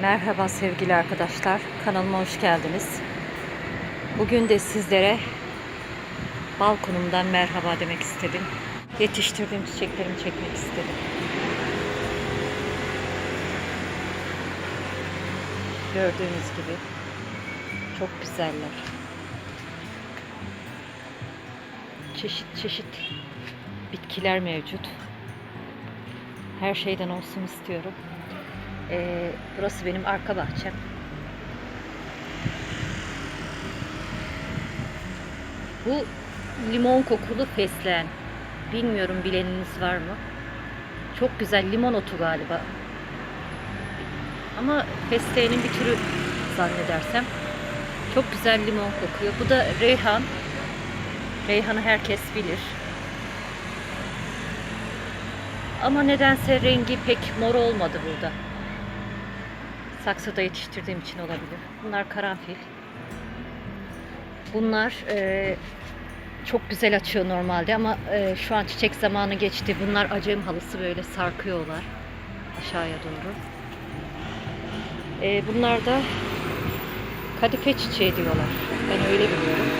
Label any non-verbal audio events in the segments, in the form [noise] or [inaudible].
Merhaba sevgili arkadaşlar. Kanalıma hoş geldiniz. Bugün de sizlere balkonumdan merhaba demek istedim. Yetiştirdiğim çiçeklerimi çekmek istedim. Gördüğünüz gibi çok güzeller. Çeşit çeşit bitkiler mevcut. Her şeyden olsun istiyorum. Ee, burası benim arka bahçem. Bu limon kokulu fesleğen. Bilmiyorum bileniniz var mı? Çok güzel limon otu galiba. Ama fesleğenin bir türü zannedersem. Çok güzel limon kokuyor. Bu da reyhan. Reyhanı herkes bilir. Ama nedense rengi pek mor olmadı burada. Saksıda yetiştirdiğim için olabilir. Bunlar karanfil. Bunlar e, çok güzel açıyor normalde ama e, şu an çiçek zamanı geçti. Bunlar acem halısı böyle sarkıyorlar aşağıya doğru. E, bunlar da kadife çiçeği diyorlar. Ben öyle biliyorum.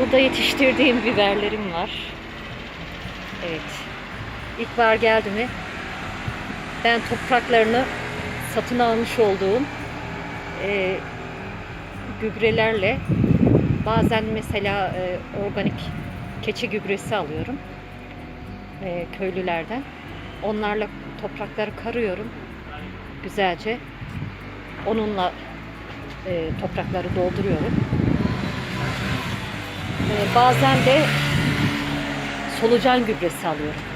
Burada yetiştirdiğim biberlerim var. Evet. İlkbahar geldi mi ben topraklarını satın almış olduğum e, gübrelerle bazen mesela e, organik keçi gübresi alıyorum e, köylülerden. Onlarla toprakları karıyorum güzelce. Onunla e, toprakları dolduruyorum. E, bazen de solucan gübresi alıyorum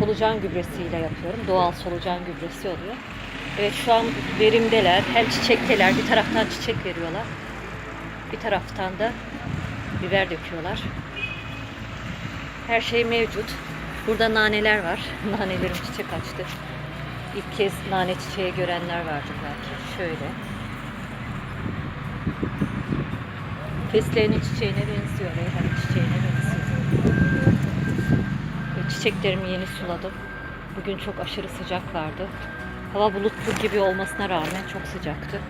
solucan gübresiyle yapıyorum. Doğal solucan gübresi oluyor. Evet şu an verimdeler. Hem çiçekteler. Bir taraftan çiçek veriyorlar. Bir taraftan da biber döküyorlar. Her şey mevcut. Burada naneler var. [laughs] Nanelerim çiçek açtı. İlk kez nane çiçeği görenler vardır belki. Şöyle. Fesleğenin çiçeğine benziyor. Reyhanın çiçeğine benziyor. Çiçeklerimi yeni suladım. Bugün çok aşırı sıcak vardı. Hava bulutlu gibi olmasına rağmen çok sıcaktı.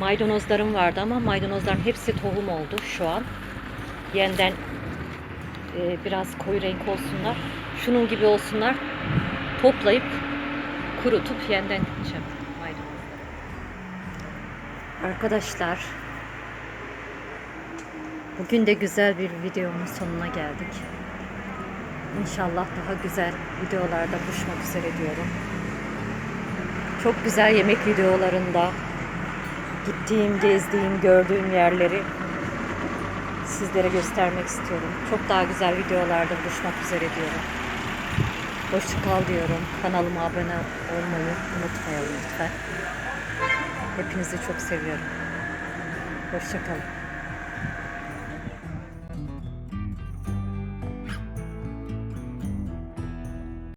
Maydanozlarım vardı ama maydanozların hepsi tohum oldu şu an. Yeniden e, biraz koyu renk olsunlar. Şunun gibi olsunlar. Toplayıp kurutup yeniden dikeceğim maydanozları. Arkadaşlar bugün de güzel bir videomun sonuna geldik. İnşallah daha güzel videolarda buluşmak üzere diyorum. Çok güzel yemek videolarında gittiğim, gezdiğim, gördüğüm yerleri sizlere göstermek istiyorum. Çok daha güzel videolarda buluşmak üzere diyorum. Hoşçakal diyorum. Kanalıma abone olmayı unutmayalım lütfen. Hepinizi çok seviyorum. Hoşçakalın.